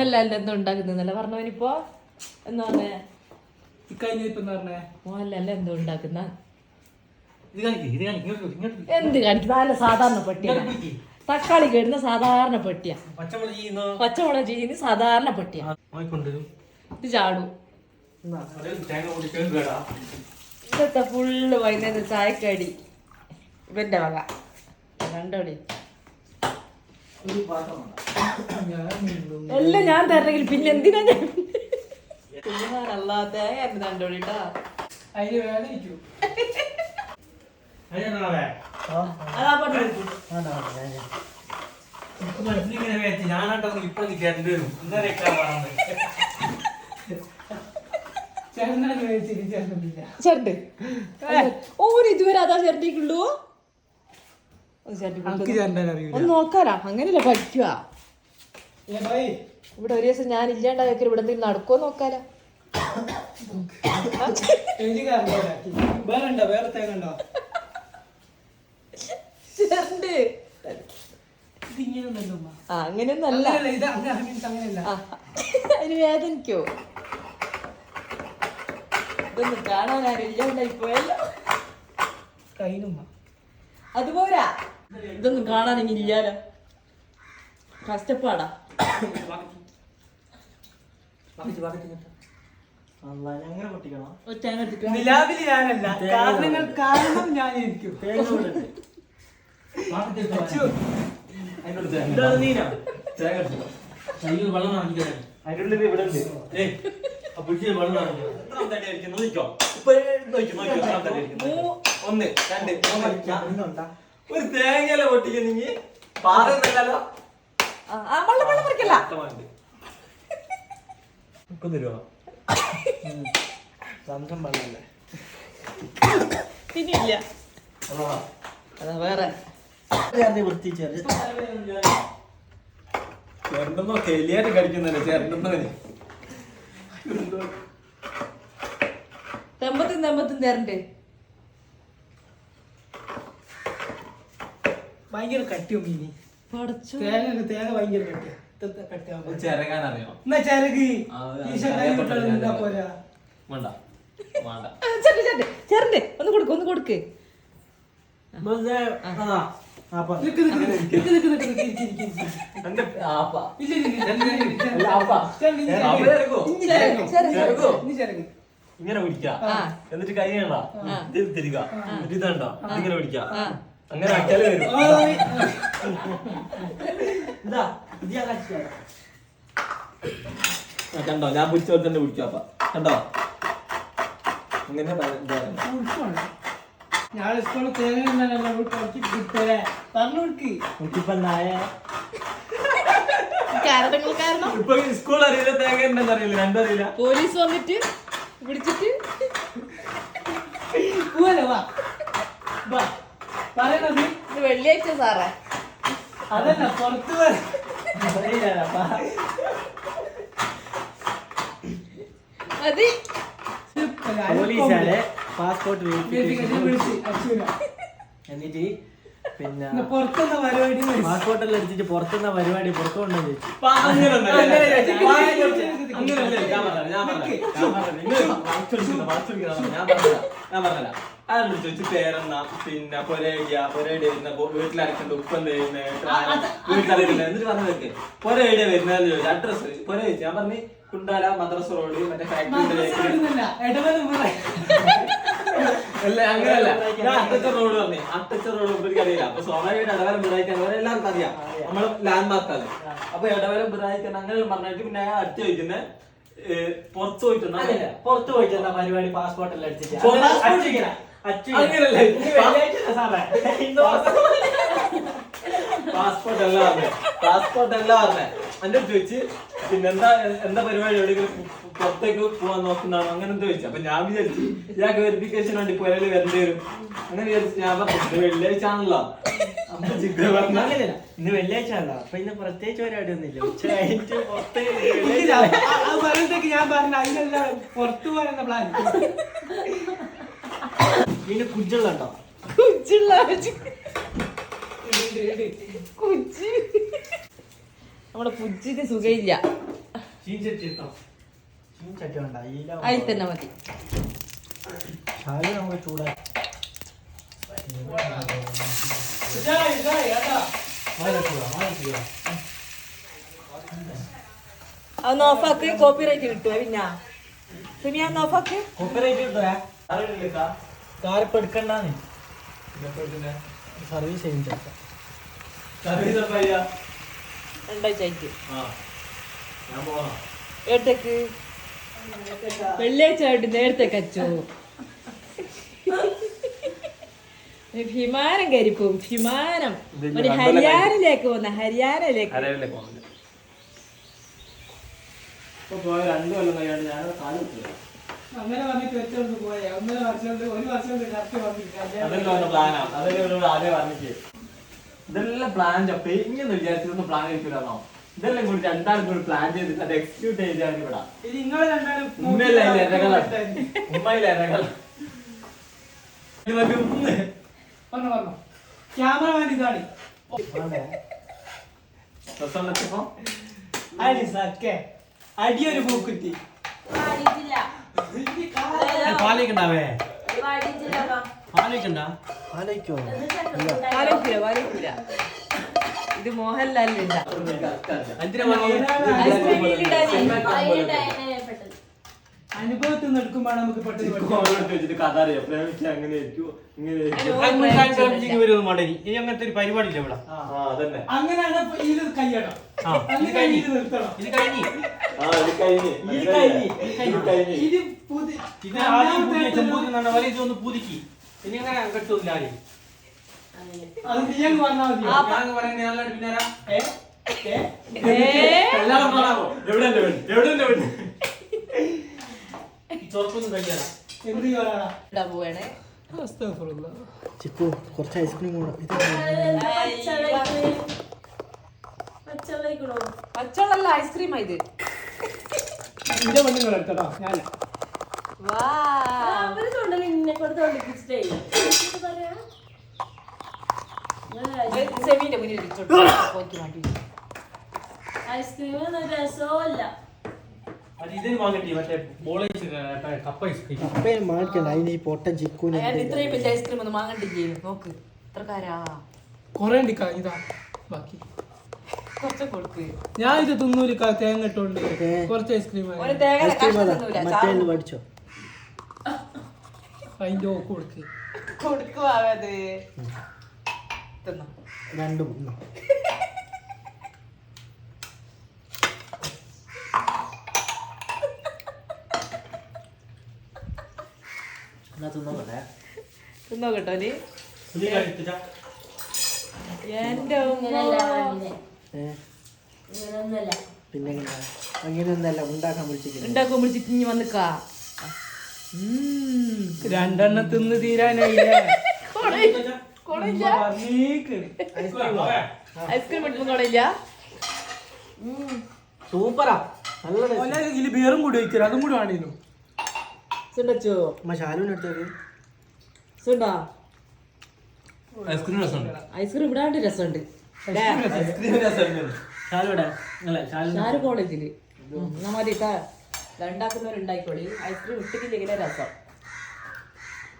മോഹൻലാലിന്റെ എന്തോ ഉണ്ടാക്കുന്നല്ല പറഞ്ഞവനിപ്പോ എന്താ പറഞ്ഞേ മോഹൻലാലിന്റെ എന്തോ ഉണ്ടാക്കുന്ന? എന്ത് കാണിക്കും? നല്ല സാധാരണ പട്ടിയാണ് തക്കാളി കേടുന്ന സാധാരണ പെട്ടിയാ. പച്ചമുളക് ചെയ്യുന്നോ സാധാരണ പെട്ടിയാ. ഇത് ചാടും. ഇന്നത്തെ ഫുള്ള് വൈകുന്നേരം ചായക്കടി. ഇവന്റെ വക. രണ്ടോടി. എല്ലാം ഞാൻ തരണമെങ്കിൽ പിന്നെ എന്തിനാ ഞാൻ? അതിന് വേദനിക്കൂ മനസ്സിലിങ്ങനെ ഞാനാട്ടോ ഇപ്പൊ ചേട്ടനില്ല. ചേട്ടൻ. ഓര് ഇതുവരെ അതാ ചേട്ടിക്കുള്ളൂ ഒന്ന് നോക്കാലോ അങ്ങനെയല്ല പഠിക്കുക ഇവിടെ ഒരു ദിവസം ഞാൻ ഇല്ലാണ്ടാക്കി ഇവിടെ എന്തെങ്കിലും നടക്കുമോ നോക്കാലോ. അങ്ങനെയൊന്നല്ല അതിന് വേദനിക്കോ? ഇതൊന്നും കാണാൻ ആരും ഇല്ലാണ്ടായി പോയല്ലോ. കയ്യിലുമ്മ. അതുപോരാ. ഇതൊന്നും കാണാനെങ്കിൽ ഇല്ലാലോ. കഷ്ടപ്പാടാ നിലാവിൽ ഞാനല്ല. കാരണങ്ങൾ കാരണം നീന. വെള്ളം വാങ്ങിക്കാൻ അതിനുള്ളിൽ ഇവിടെ ഉണ്ട്. ഏയ് ആ പിടിച്ച് വെള്ളം വാങ്ങിക്കാൻ ഇപ്പൊ നോക്കി ഒന്ന് രണ്ട് മൂന്ന് ഒരു തേങ്ങയല്ല പൊട്ടിക്കുന്നെങ്കിൽ ആ, വെള്ളം വെള്ളം പറിക്കല്ല രൂപ സംസം വെള്ളല്ലേ പിന്നെ ഇല്ല അതാ വേറെ. വൃത്തിച്ചേർന്ന് ചേർണ്ടെന്നോ കെലിയായിട്ട് കടിക്കുന്നല്ലേ ചേർണ്ടെന്നവന് തെമ്പത്തും തെമ്പത്തും തരണ്ട്. ഭയങ്കര കട്ടിയോ മീനി തേങ്ങ തേങ്ങ ഭയങ്കര കട്ടിയാ എന്നാ പോരാ വേണ്ട വേണ്ട ഒന്ന് കൊടുക്ക് ഒന്ന് കൊടുക്ക്. ഇങ്ങനെ പിടിക്കുക എന്നിട്ട് കൈ കണ്ട ഇത് തിരിക എന്നിട്ട് ഇതണ്ട ഇതിങ്ങനെ പിടിക്കുക. അങ്ങനെ ആക്കിയാലേ വരും. കണ്ടോ? ഞാൻ പിടിച്ച പോലെ തന്നെ പിടിക്കാം അപ്പ. കണ്ടോ? അങ്ങനെ. ഞാൻ സ്കൂളിൽ തേങ്ങ സ്കൂൾ അറിയില്ല തേങ്ങ ഉണ്ടെന്ന് അറിയില്ല രണ്ടറിയില്ല പോലീസ് വന്നിട്ട് പിടിച്ചിട്ട് വെള്ളിയാഴ്ച സാറേ. അതല്ല പുറത്ത് മതി. പോലീസാണ് പാസ്പോർട്ട് എന്നിട്ട് പിന്നെ പുറത്തുന്ന പരിപാടി. പാസ്പോർട്ടെല്ലാം എടുത്തിട്ട് പുറത്തുനിന്ന പരിപാടി പുറത്തു കൊണ്ടുവന്ന് അങ്ങനെയൊന്നല്ല. ഞാൻ പറഞ്ഞുതരാം, അയാളോട് ചോദിച്ചു പേരെന്നാ പിന്നെ പൊരേടിയ പൊരേടിയ വരുന്ന വീട്ടിലടക്കണ്ട ഉപ്പം തരുന്ന വീട്ടിലടക്കണ്ട എന്നിട്ട് പറഞ്ഞു വെക്ക്. പൊരേടിയ വരുന്നതെന്ന് ചോദിച്ചു. അഡ്രസ് പൊര ചോദിച്ചു. ഞാൻ പറഞ്ഞു കുണ്ടാല മദ്രസ് റോഡ് മറ്റേ ഫാക്ടറി. അല്ല അങ്ങനെയല്ല. ഞാൻ അട്ടച്ച റോഡ് പറഞ്ഞു. അട്ടച്ച റോഡ് ഇവർക്ക് അറിയില്ല. അപ്പൊ സ്വാഭാവികമായിട്ട് ഇടവലം ബിറായിക്കാൻ എല്ലാവർക്കും അറിയാം. നമ്മൾ ലാൻഡ് മാർക്ക് അത് അപ്പൊ ഇടവലം ബിറായിക്കാൻ അങ്ങനെ പറഞ്ഞിട്ട് പിന്നെ അടുത്ത് ചോദിക്കുന്നത് പുറത്ത് പോയിട്ടുണ്ടോ പുറത്തു പോയിട്ട് പരിപാടി? പാസ്പോർട്ട് എല്ലാം അച്ഛൻ അങ്ങനല്ല പാസ്പോർട്ട് അല്ല പറഞ്ഞേ. പാസ്പോർട്ട് അല്ല പറഞ്ഞേ. എന്റെ ചോദിച്ച് പിന്നെന്താ എന്താ പരിപാടി? എവിടെയെങ്കിലും പുറത്തേക്ക് പോവാൻ നോക്കുന്നതാണോ? അങ്ങനെ എന്താ ചോദിച്ചു. അപ്പൊ ഞാൻ വിചാരിച്ചു ഇയാൾക്ക് വെരിഫിക്കേഷൻ വേണ്ടി പുരയിൽ വരേണ്ടി വരും. അങ്ങനെ വിചാരിച്ചു ഞാൻ പറഞ്ഞു വെള്ളിയാഴ്ച ആണല്ലോ. അപ്പൊ ജിഗ്ര പറഞ്ഞ അങ്ങനെയല്ല ഇന്ന് വെള്ളിയാഴ്ച ആണല്ലോ. അപ്പൊ ഇന്ന് പ്രത്യേകിച്ച് പരിപാടി ഒന്നുമില്ല. ഉച്ച കഴിഞ്ഞിട്ട് പുറത്ത് ഇല്ല, ആ- ആ പറയുമ്പത്തേക്ക് ഞാൻ പറഞ്ഞു. അതിനെല്ലാം പുറത്തു പോകാനുള്ള പ്ലാൻ പിന്നെ കുഞ്ചുള്ളുണ്ടോ കുച്ചുള്ള കുച്ചി നമ്മുടെ പുച്ചിന് സുഖയില്ല. അതിൽ തന്നെ മതി. ഏട്ടാ. അതൊന്ന് ഓഫാക്ക് കോപ്പിറൈറ്റ് കിട്ടുമോ പിന്നെ? സിമിയ നോഫാക്ക് കോപ്പി റൈറ്റ് കിട്ടുക കാറിപ്പ് എടുക്കണ്ടാന്ന്. സർവീസ് ചെയ്യും ചേട്ടാ ഏട്ടക്ക് വെള്ളിയാഴ്ച ആയിട്ട് നേരത്തെ കച്ചോ വിമാനം കയറിപ്പോവും വിമാനം. ഒരു ഹരിയാനയിലേക്ക് പോന്ന ഹരിയാനയിലേക്ക്. രണ്ടു കൊല്ലം കഴിയാണ്ട് ഞാൻ കാലം അങ്ങനെ പറഞ്ഞിട്ട് വെച്ചോണ്ട് പോയ. ഒന്നര വർഷം കൊണ്ട് ഒരു വർഷം കറക്റ്റ് അതെല്ലാം പറഞ്ഞു ഒരു പ്ലാനാ അതെല്ലാം ഒരു ആദ്യം പറഞ്ഞിട്ട്. ഇതെല്ലാം പ്ലാൻ ചപ്പേ ഇങ്ങനെ വിചാരിച്ചതൊന്നും പ്ലാൻ കഴിക്കില്ലാന്നോ ഇതെല്ലാം കൂടി രണ്ടാളും കൂടി പ്ലാൻ ചെയ്തിട്ട് അത് എക്സിക്യൂട്ട് ചെയ്താണ് ഇവിടെ. ഇത് നിങ്ങൾ രണ്ടാളും ഉമ്മയല്ല ഇല്ല എരകളാ ഉമ്മയില്ല എരകൾ പറഞ്ഞു പറഞ്ഞു. ക്യാമറമാൻ ഇതാണ്. രസം അടി സക്കെ അടിയൊരു പൂക്കുറ്റി പാലിക്കോ ആലോചിക്കില്ല ആലോചിക്കില്ല ഇത് അനുഭവത്തിൽ നിന്ന് എടുക്കുമ്പോൾ നമുക്ക് പെട്ടെന്ന്. കഥ അറിയാം. പ്രേമിച്ച് അങ്ങനെ. ഇനി അങ്ങനത്തെ ഒരു പരിപാടി ഇല്ല ഇവിടെ അങ്ങനെ. ഇത് നിർത്തണം. ഇത് കഴിഞ്ഞ്. ഇത് പുതി ഇത് ആദ്യം പുതിയ ചെമ്പൂത്ത് നിന്ന പോലെ ഇതൊന്ന് പുതുക്കി. ഇനി അങ്ങനെ കെട്ടൂല്ല ആരെയും അത് നീ അങ്ങ് പറഞ്ഞാൽ മതി. ഞാൻ പറയുന്നത് ഞാൻ പിന്നാരാ ഏ? ഏ? എല്ലാവരും കാണാമോ എവിടെ എവിടെ എന്റെ വീട് തുറക്കൊന്നും കഴിക്കാനാ. എന്ത് ചെയ്യാനാ പോവാണേ. ചിക്കു കുറച്ച് ഐസ്ക്രീം കൂടെ പച്ചവെള്ളല്ല പച്ചവെള്ള. ഐസ്ക്രീം ഇത്. എന്റെ പെണ്ണുങ്ങൾ എടുത്തോ ഞാൻ ഐസ്ക്രീം? രസമല്ല ഇത്രയും വലിയ ഐസ്ക്രീം ഒന്നും വാങ്ങണ്ടില്ലേ? നോക്ക് ഇത്രക്കാരാ. കൊറേ ഉണ്ട് ഇതാ ബാക്കി. ഞാൻ ഇത് തിന്നൂൽ ക- തേങ്ങ ഇട്ടോണ്ട്. കുറച്ച് ഐസ്ക്രീം മറ്റേ പഠിച്ചോ അതിന്റെ ഓക്ക് കൊടുക്ക്. കൊടുക്കുവാ അത് തിന്നോ. രണ്ടും ഉം. എന്നാ തിന്നോട്ടെ തിന്നോ കേട്ടോ നീ? എന്റെ പിന്നെ അങ്ങനെയൊന്നല്ല ഉണ്ടാക്കാൻ വിളിച്ചിട്ട് ഉണ്ടാക്കാൻ വിളിച്ചിട്ട് ഇനി വന്നിക്കാ രണ്ടെണ്ണം തിന്ന് തീരാനായില്ല? ഐസ്ക്രീം കൊടയില്ല സൂപ്പറാ. നല്ല ബിയറും കൂടി ഒഴിക്കരുത്. അതും കൂടി വേണേനു സുണ്ടച്ചോ അമ്മ ശാലുവിന് എടുത്തേക്ക് സുണ്ടാ? ഐസ്ക്രീം രസമുണ്ട്. ഐസ്ക്രീം ഇടാണ്ട് രസമുണ്ട്. ഷാര് കോളേജിൽ. എന്നാ രണ്ടാക്കുന്നവരുണ്ടായിക്കോളി. ഐസ്ക്രീം ഇട്ടിട്ടില്ലെങ്കിലേ രസം.